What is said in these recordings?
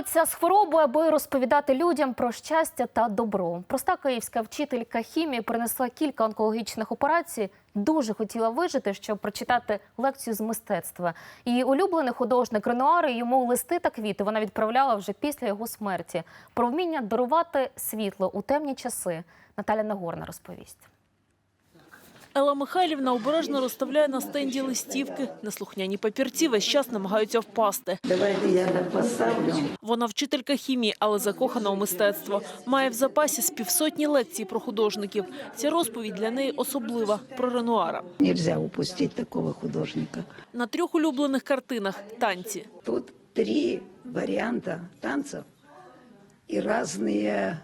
Бореться з хворобою, аби розповідати людям про щастя та добро. Проста київська вчителька хімії принесла кілька онкологічних операцій. Дуже хотіла вижити, щоб прочитати лекцію з мистецтва. Її улюблений художник Ренуари йому листи та квіти вона відправляла вже після його смерті. Про вміння дарувати світло у темні часи. Наталя Нагорна розповість. Елла Михайлівна обережно розставляє на стенді листівки. Неслухняні папірці весь час намагаються впасти. Давайте я поставлю. Вона вчителька хімії, але закохана у мистецтво. Має в запасі з півсотні лекцій про художників. Ця розповідь для неї особлива про Ренуара. Нельзя упустить такого художника. На трьох улюблених картинах танці. Тут три варианта танцев и разные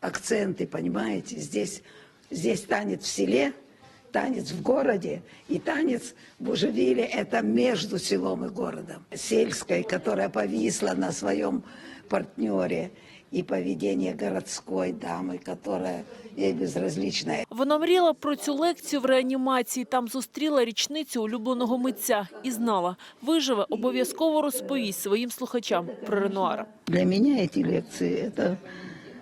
акценты, понимаете? Здесь, здесь танец в селе, танец в городе и танец в Бужевиле – это между селом и городом. Сельской, которая повисла на своем партнере, и поведение городской дамы, которая ей безразлична. Вона мріяла про цю лекцію в реанімації. Там зустріла річницю улюбленого митця і знала, виживе обов'язково розповість своїм слухачам про Ренуара. Для меня эти лекции – это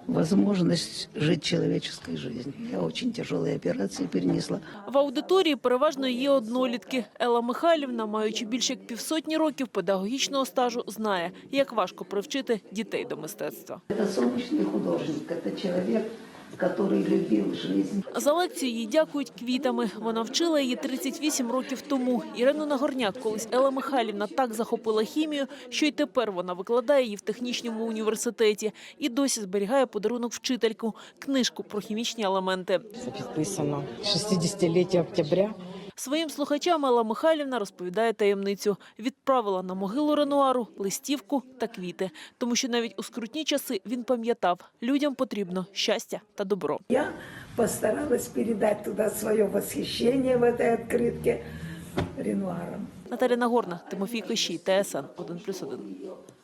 возможность жить человеческой жизнью. Я очень тяжелые операции перенесла. В аудиторії переважно є однолітки. Елла Михайлівна, маючи більше як півсотні років педагогічного стажу, знає, як важко привчити дітей до мистецтва. Это солнечный художник, это человек, который любив жизнь. За лекцію їй дякують квітами. Вона вчила її 38 років тому. Ірину Нагорняк колись Елла Михайлівна так захопила хімію, що й тепер вона викладає її в технічному університеті і досі зберігає подарунок вчительку – книжку про хімічні елементи. Це підписано 60-ліття октября. Своїм слухачам Елла Михайлівна розповідає таємницю. Відправила на могилу Ренуару листівку та квіти. Тому що навіть у скрутні часи він пам'ятав, людям потрібно щастя та добро. Я постаралась передать туда свое восхищение в этой открытке Ренуаром. Наталя Нагорна, Тимофій Кощій, ТСН 1+,1.